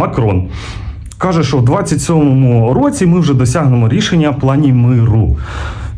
Макрон. Каже, що в 27-му році ми вже досягнемо рішення плані миру.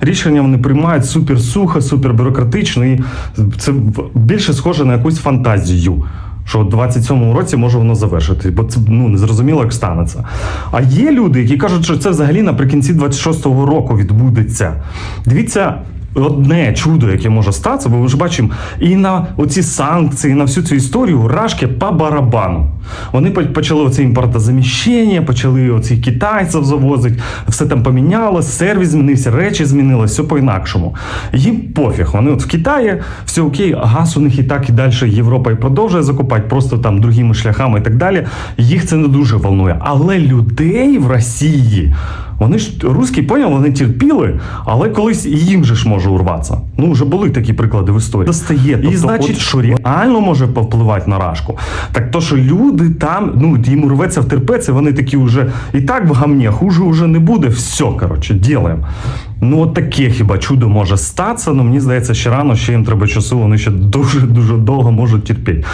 рішення вони приймають супер сухо, супер бюрократично, і це більше схоже на якусь фантазію. Що в 27-му році може воно завершити, бо це ну не зрозуміло, як станеться. А є люди, які кажуть, що це взагалі наприкінці 26-го року відбудеться. Дивіться, одне чудо, яке може статися, бо ми ж бачимо і на оці санкції, і на всю цю історію рашки по барабану. Вони почали оце імпортозаміщення, почали оці китайців завозити, все там помінялось, сервіс змінився, речі змінились, все по-інакшому. Їм пофіг. Вони от в Китаї все окей, газ у них і так і далі Європа і продовжує закупати, просто там другими шляхами і так далі. Їх це не дуже волнує. Але людей в Росії. Вони ж русські поняли, вони терпіли, але колись і їм же ж може урватися. Ну вже були такі приклади в історії. Достає. І значить, що реально може повпливати на рашку. Так то, що люди там, ну їм рветься втерпеться, вони такі вже і так в гамні, хуже вже не буде. Все, коротше, ділаємо. Ну, от таке хіба чудо може статися. Ну мені здається, ще рано, ще їм треба часу, вони ще дуже дуже довго можуть терпіти.